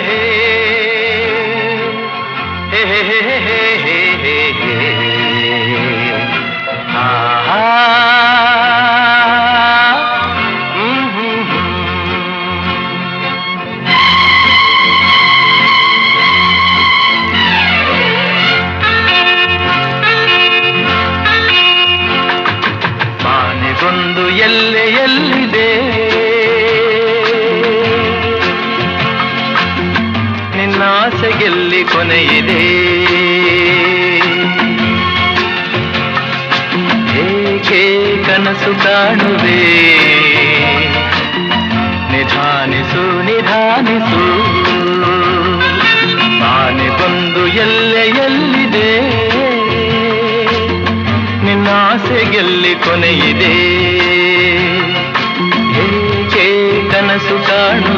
हे। हे हे हे हे हे ನಿನ್ನಾಸೆಗೆಲ್ಲಿ ಕೊನೆಯಿದೆ? ಏಕೆ ಕನಸು ಕಾಣುವೆ? ನಿಧಾನಿಸು ನಿಧಾನಿಸು. ಆನೆ ಬಂದು ಎಲ್ಲೆ ಎಲ್ಲಿದೆ? ನಿನ್ನಾಸೆಗೆಲ್ಲಿ ಕೊನೆಯಿದೆ? ಏಕೆ ಕನಸು ಕಾಣುವೆ?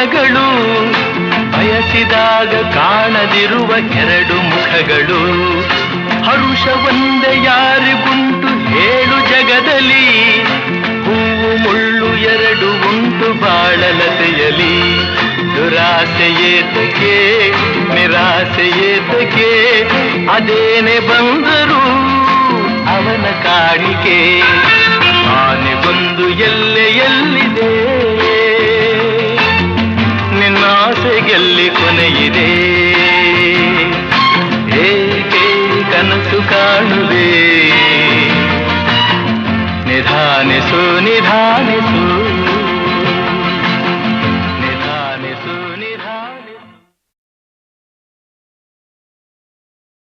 ಕೊನೆಗಳು ಬಯಸಿದಾಗ ಕಾಣದಿರುವ ಎರಡು ಮುಖಗಳು. ಹರುಷ ಒಂದೇ ಯಾರಿಗುಂಟು ಹೇಳು ಜಗದಲ್ಲಿ. ಹೂವು ಮುಳ್ಳು ಎರಡು ಉಂಟು ಬಾಳಲತೆಯಲಿ. ದುರಾಸೆ ನಿರಾಸೆಯೇತಕ್ಕೆ ಅದೇನೆ ಬಂದರು ಅವನ ಕಾಣಿಕೆ. ನಿನ್ನಾಸೆಗೆಲ್ಲಿ ಕೊನೆಯಿದೆ ಏಕೆ ಕನಸು ಕಾಣುವೆ